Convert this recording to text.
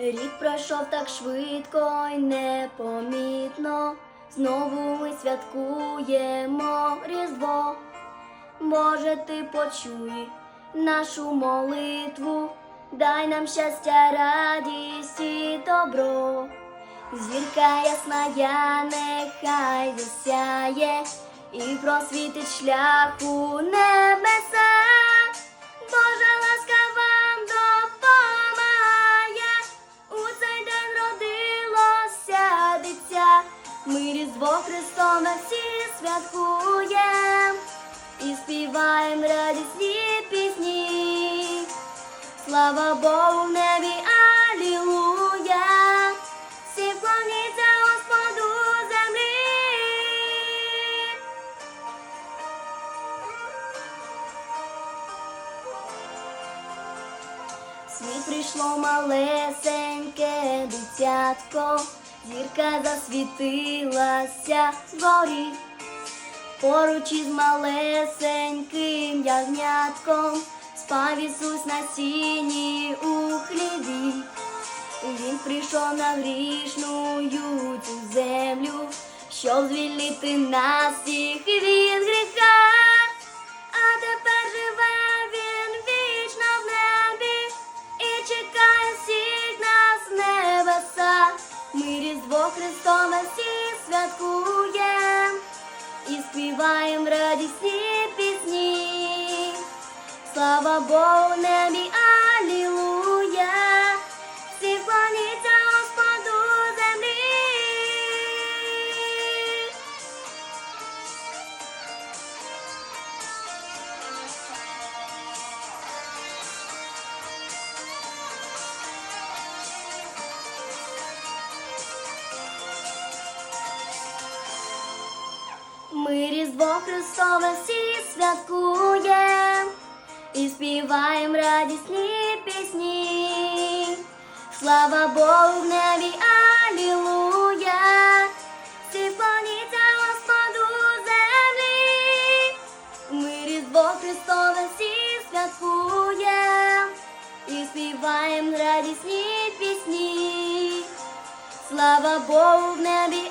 Рік пройшов так швидко й непомітно. Знову ми святкуємо Різдво. Боже, ти почуй нашу молитву, дай нам щастя, радість і добро. Зірка ясная нехай засяє і просвітить шлях Різдво Христове всі святкуєм і співаєм радісні пісні. Слава Богу в небі, алілуя, всі вклоніться Господу землі. Світ прийшло малесеньке дитятко, зірка засвітилася вгорі, Поруч із малесеньким ягнятком спав Ісус на сіні у хліві. Він прийшов на грішну цю землю, щоб звільнити нас всіх Христове всі святкуєм і співаєм радісні пісні. Слава Богу, небі, Різдво Христове всі святкуєм і співаєм радісні пісні. Слава Богу в небі, алілуя, всі вклоніться Господу землі. Ми Різдво Христове всі святкуєм і співаєм радісні пісні. Слава Богу в небі,